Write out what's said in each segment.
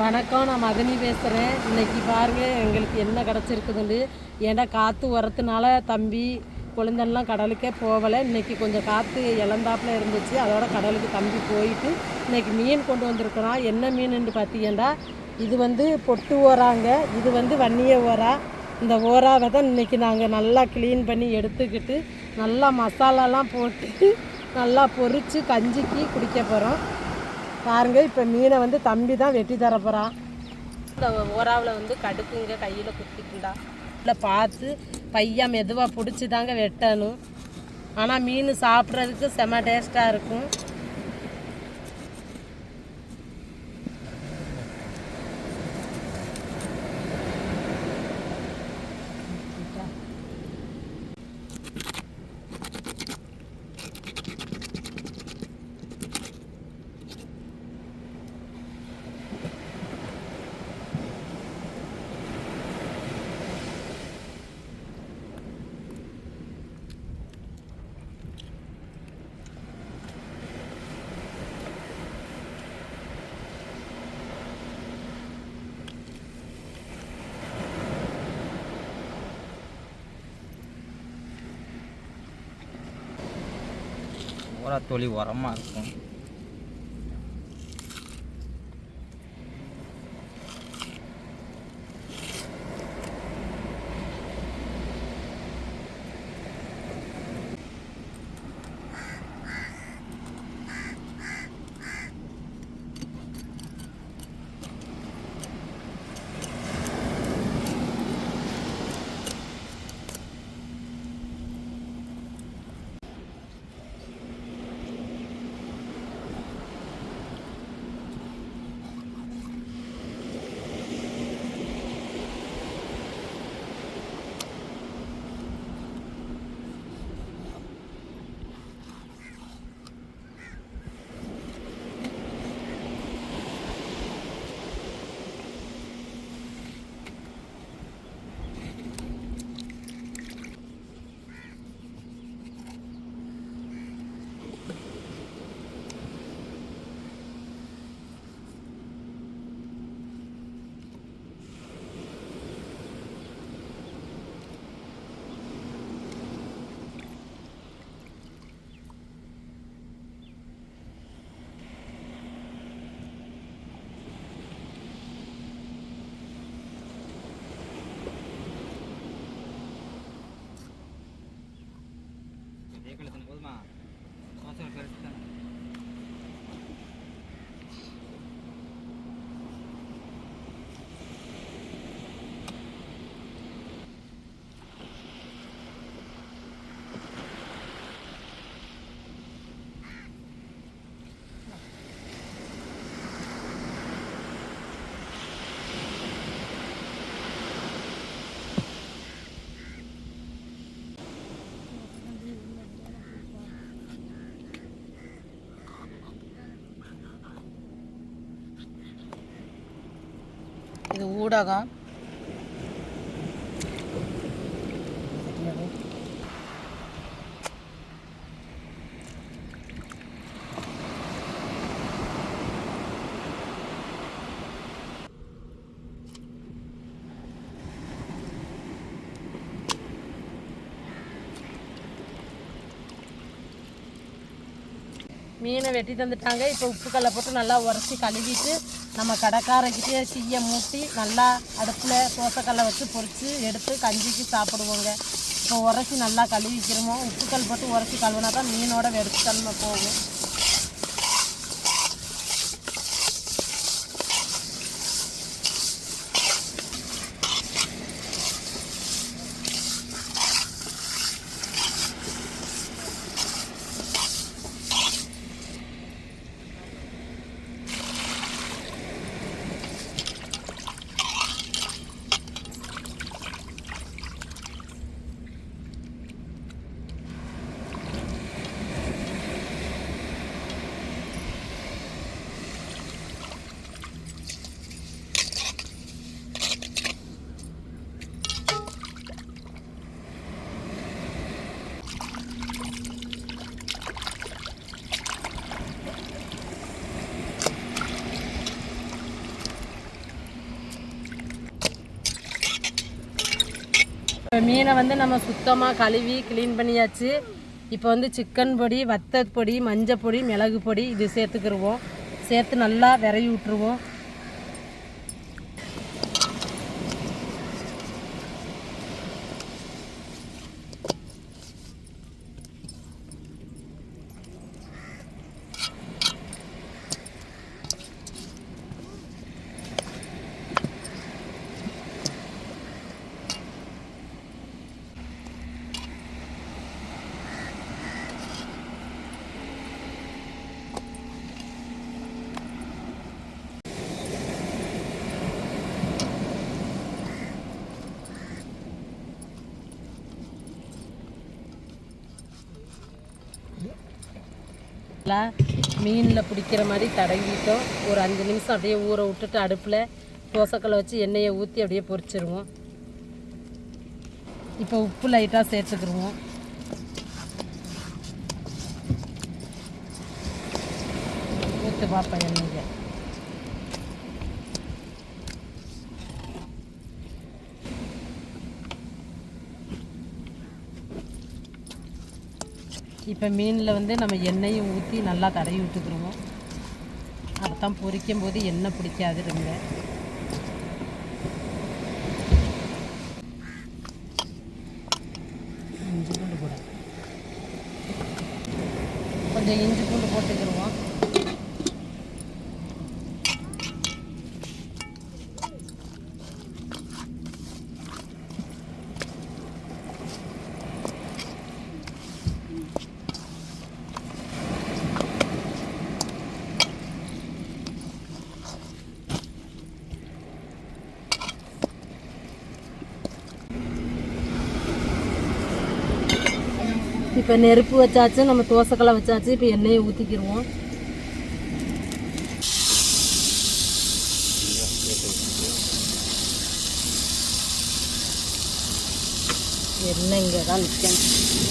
வணக்கம் நான் மதனி பேசுகிறேன் இன்றைக்கி பாருங்கள் எங்களுக்கு என்ன கிடச்சிருக்குதுண்டு ஏன்னா காற்று உரத்துனால தம்பி குழந்தைலாம் கடலுக்கே போகலை. இன்னைக்கு கொஞ்சம் காற்று இழந்தாப்புல இருந்துச்சு. அதோட கடலுக்கு தம்பி போயிட்டு இன்னைக்கு மீன் கொண்டு வந்திருக்கிறோம் என்ன மீனுன்னு பார்த்தீங்கன்னா இது வந்து பொட்டு ஓராங்க. இது வந்து வன்னிய ஓரா. இந்த ஓராவை தான் இன்றைக்கி நாங்கள் நல்லா க்ளீன் பண்ணி எடுத்துக்கிட்டு நல்லா மசாலாலாம் போட்டு நல்லா பொரித்து கஞ்சிக்கு குடிக்க போகிறோம் பாருங்க இப்போ மீனை வந்து தம்பி தான் வெட்டி தர போகிறான் இந்த ஓராவில் வந்து கடுக்குங்க கையில் குத்திக்குண்டா இல்லை பார்த்து பையன் மெதுவாக பிடிச்சி தாங்க வெட்டணும். ஆனால் மீன் சாப்பிட்றதுக்கு செம டேஸ்ட்டாக இருக்கும். ஒரு தொழி உரமாக இருக்கும். பெருசு தான் இது ஊடகம். மீனை வெட்டி தந்துட்டாங்க. இப்போ உப்பு கல்லை போட்டு நல்லா உரைச்சி கழுவிட்டு நம்ம கடைக்காரக்கிட்டே சீயை மூட்டி நல்லா அடுப்பில் தோசைக்கல்லை வச்சு பொரித்து எடுத்து கஞ்சிக்கு சாப்பிடுவோங்க. இப்போ உரசி நல்லா கழுவிக்கிறோமோ உப்புக்கல் போட்டு உரசி கழுவுனா தான் மீனோட வெறுத்தன்மை போகும். இப்போ மீனை வந்து நம்ம சுத்தமாக கழுவி க்ளீன் பண்ணியாச்சு. இப்போ வந்து சிக்கன் பொடி வத்தல் பொடி மஞ்சள் பொடி மிளகு பொடி இது சேர்த்துக்கிடுவோம் சேர்த்து நல்லா விரவி விட்டுருவோம். மீனில் பிடிக்கிற மாதிரி தடவிட்டோம். ஒரு அஞ்சு நிமிஷம் அப்படியே ஊற விட்டுட்டு அடுப்பில் தோசைக்கல்லை வச்சு எண்ணெயை ஊற்றி அப்படியே பொரிச்சிருவோம். இப்போ உப்பு லைட்டாக சேர்த்துக்கிடுவோம். ஊற்று பார்ப்பேன் எண்ணெய்க்கு இப்போ மீனில் வந்து நம்ம எண்ணெயும் ஊற்றி நல்லா தடவி விட்டுக்கிறோம் அப்போ பொரிக்கும் போது எண்ணெய் பிடிக்காது ரொம்ப. இஞ்சி பூண்டு போட. கொஞ்சம் இஞ்சி பூண்டு போட்டுக்கிருவோம் இப்போ நெருப்பு வச்சாச்சு நம்ம தோசைக்கலை வச்சாச்சு இப்போ எண்ணெயை ஊற்றிக்கிடுவோம் எண்ணெய் இங்கே தான் நிற்கணும்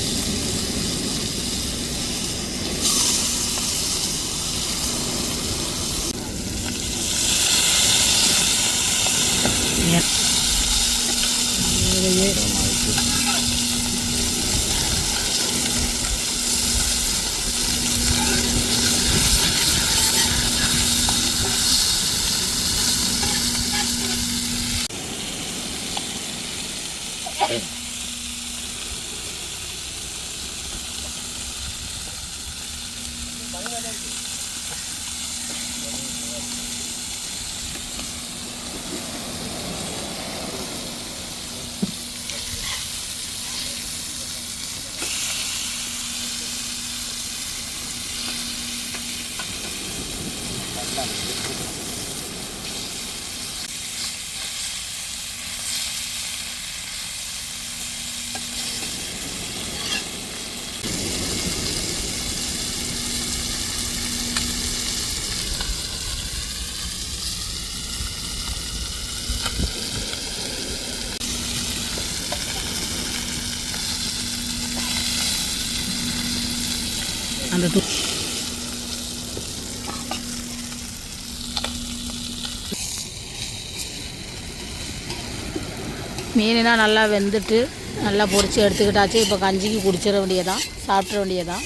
அந்த நல்லா வெந்துட்டு நல்லா பொரிச்சு எடுத்துக்கிட்டாச்சு. இப்போ கஞ்சிக்கு குடிச்சிட வேண்டியதான் சாப்பிட்ற வேண்டியதான்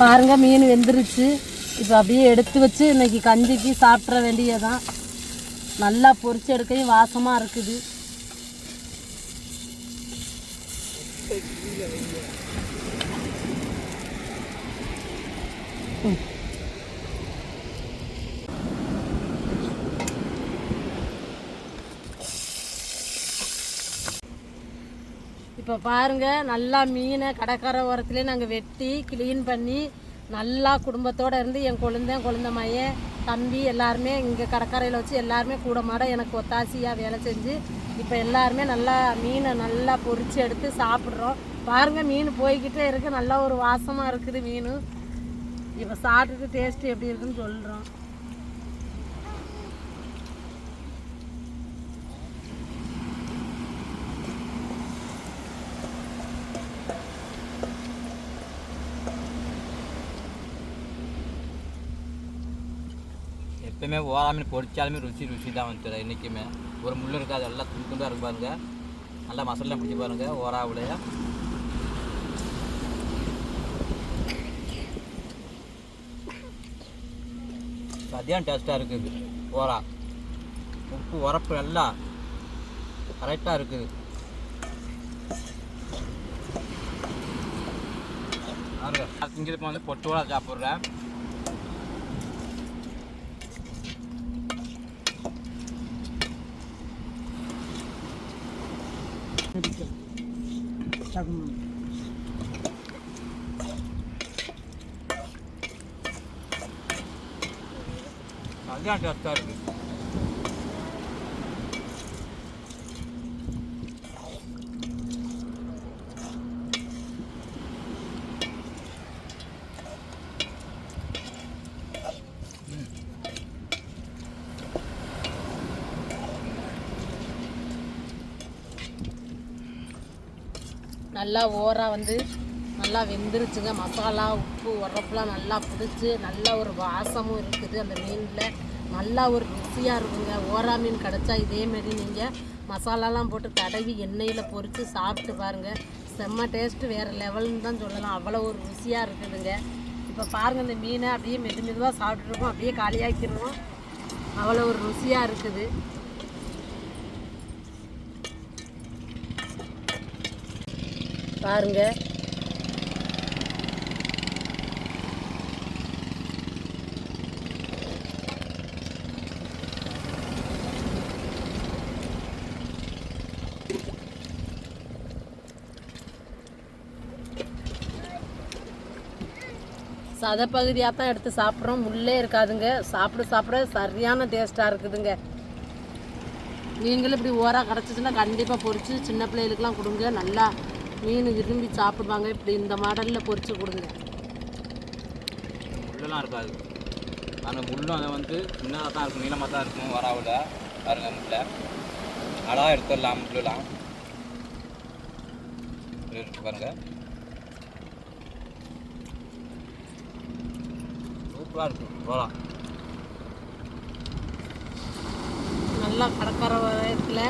பாருங்கள் மீன் வெந்துருச்சு. இப்போ அப்படியே எடுத்து வச்சு இன்றைக்கி கஞ்சிக்கு சாப்பிட்ற வேண்டியதான் நல்லா பொறிச்சு எடுக்கையும் வாசமாக இருக்குது. இப்போ பாருங்க நல்லா மீனை கடற்கரை ஓரத்துலேயே நாங்கள் வெட்டி க்ளீன் பண்ணி நல்லா குடும்பத்தோடு இருந்து என் குழந்தை குழந்தை மையன் தம்பி எல்லாருமே இங்கே கடற்கரையில் வச்சு எல்லாருமே கூட மாட எனக்கு ஒத்தாசியாக வேலை செஞ்சு இப்போ எல்லாருமே நல்லா மீனை நல்லா பொறிச்சு எடுத்து சாப்பிட்றோம். பாருங்கள் மீன் போய்கிட்டே இருக்குது நல்லா ஒரு வாசமாக இருக்குது மீன். இப்போ சாப்பிட்டுட்டு டேஸ்ட்டு எப்படி இருக்குன்னு சொல்கிறோம் எப்பயுமே ஓரா மீன் ருசி ருசி தான் வந்துடுறேன் என்றைக்குமே ஒரு முள் இருக்காது. எல்லாம் துண்டு துண்டாக இருக்கு பாருங்க. நல்லா மசாலா பிடிச்சி பாருங்க. ஓராவுலையா அதான் டேஸ்ட்டாக இருக்குது ஓரா. உப்பு உரப்பு எல்லாம் கரெக்டாக இருக்குது. இங்கே வந்து பொட்டோட சாப்பிட்றேன். 드릴게요. 작은 안 돼, 안 돼, 안 돼. நல்லா ஓராக வந்து நல்லா வெந்துருச்சுங்க. மசாலா உப்பு உரப்புலாம் நல்லா பிடிச்சி நல்லா ஒரு வாசமும் இருக்குது அந்த மீனில். நல்லா ஒரு ருசியாக இருக்குங்க. ஓரா மீன் கிடச்சா இதேமாரி நீங்கள் மசாலாலாம் போட்டு தடவி எண்ணெயில் பொறித்து சாப்பிட்டு பாருங்கள் செம்ம டேஸ்ட்டு வேறு லெவல்னு தான் சொல்லலாம். அவ்வளோ ஒரு ருசியாக இருக்குதுங்க. இப்போ பாருங்கள் இந்த மீனை அப்படியே மெது மெதுவாக சாப்பிட்ருக்கோம் அப்படியே காலியாக்கிடுவோம் அவ்வளோ ஒரு ருசியாக இருக்குது. பாருங்க. சதப்பகுதியாக தான் எடுத்து சாப்பிட்றோம். முள்ளே இருக்காதுங்க. சாப்பிட சாப்பிட. சரியான டேஸ்ட்டாக இருக்குதுங்க. நீங்களும் இப்படி ஓராக கிடச்சிச்சுன்னா கண்டிப்பாக பொறிச்சு சின்ன பிள்ளைகளுக்கெல்லாம் கொடுங்க. நல்லா மீன் விரும்பி சாப்பிடுவாங்க. இப்படி இந்த மாடலில் பொரிச்சு கொடுங்க. முள்ளெல்லாம் இருக்காது. அந்த முள்ளும் அதை வந்து சின்னதாக தான் இருக்கும். நீளமாக தான் இருக்கும் வராவில். பாருங்க முள்ளை. அழகாக எடுத்துடலாம் முள்ளெல்லாம். இருக்கு பாருங்க. சூப்பராக இருக்கும். போகலாம் நல்லா கடற்கரை வயத்தில்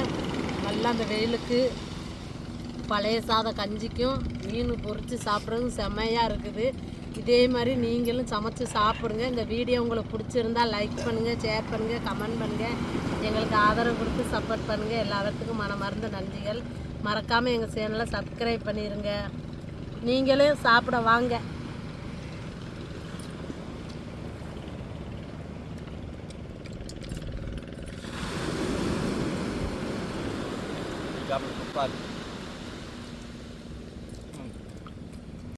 நல்லா அந்த வெயிலுக்கு பழைய சாத கஞ்சிக்கும் மீன் பொறிச்சு சாப்பிட்றதும் செம்மையாக இருக்குது. இதே மாதிரி நீங்களும் சமைச்சு சாப்பிடுங்க. இந்த வீடியோ உங்களுக்கு பிடிச்சிருந்தா லைக் பண்ணுங்கள் ஷேர் பண்ணுங்கள் கமெண்ட் பண்ணுங்கள் எங்களுக்கு ஆதரவு கொடுத்து சப்போர்ட் பண்ணுங்கள் எல்லாத்துக்கும் மனமார்ந்த நன்றிகள். மறக்காமல் எங்கள் சேனலை சப்ஸ்கிரைப் பண்ணிடுங்க நீங்களும் சாப்பிட வாங்க. சாப்பிட சூப்பராக